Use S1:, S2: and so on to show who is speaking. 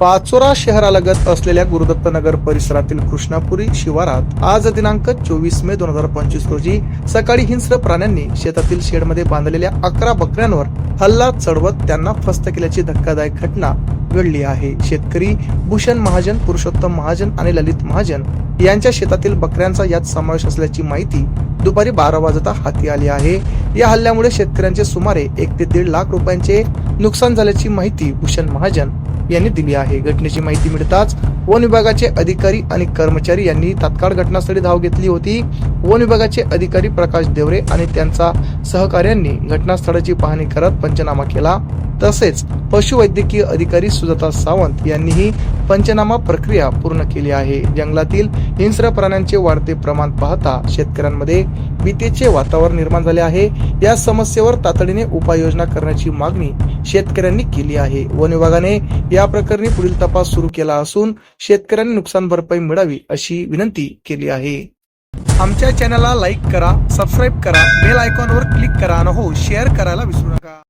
S1: पाचोरा शहरालगत असलेल्या गुरुदत्त नगर परिसरातील कृष्णापुरी शिवारात आज दिनांक चोवीस मे दोन हजार पंचवीस रोजी सकाळी हिंस्र प्राण्यांनी शेतातील शेडमध्ये बांधलेल्या अकरा बकऱ्यांवर हल्ला चढवत त्यांना फस्त केल्याची धक्कादायक घटना घडली आहे. शेतकरी भूषण महाजन पुरुषोत्तम महाजन आणि ललित महाजन यांच्या शेतातील बकऱ्यांचा यात समावेश असल्याची माहिती दुपारी बारा वाजता हाती आली आहे. या हल्ल्यामुळे शेतकऱ्यांचे सुमारे एक ते दीड लाख रुपयांचे नुकसान झाल्याची माहिती भूषण महाजन यांनी दिली आहे. घटनेची माहिती मिळताच वन विभागाचे अधिकारी आणि कर्मचारी यांनी तात्काळ घटनास्थळी धाव घेतली होती. वन विभागाचे अधिकारी प्रकाश देवरे आणि त्यांचा सहकार्यांनी घटनास्थळाची पाहणी करत पंचनामा केला. तसेच पशुवैद्यकीय अधिकारी सुजाता सावंत यांनीही पंचनामा प्रक्रिया पूर्ण केली आहे. जंगलातील हिंस्र प्राण्यांचे वाढते प्रमाण पाहता शेतकऱ्यांमध्ये भीतीचे वातावरण निर्माण झाले आहे. या समस्येवर तातडीने उपाययोजना करण्याची मागणी शेतकऱ्यांनी केली आहे. वन विभागाने या प्रकरणी पुढील तपास सुरू केला असून शेतकऱ्यांनी नुकसान भरपाई मिळावी अशी विनंती केली आहे. आमच्या चॅनलला लाईक करा सबस्क्राईब करा बेल आयकॉनवर क्लिक करा आणि हो शेअर करायला विसरू नका.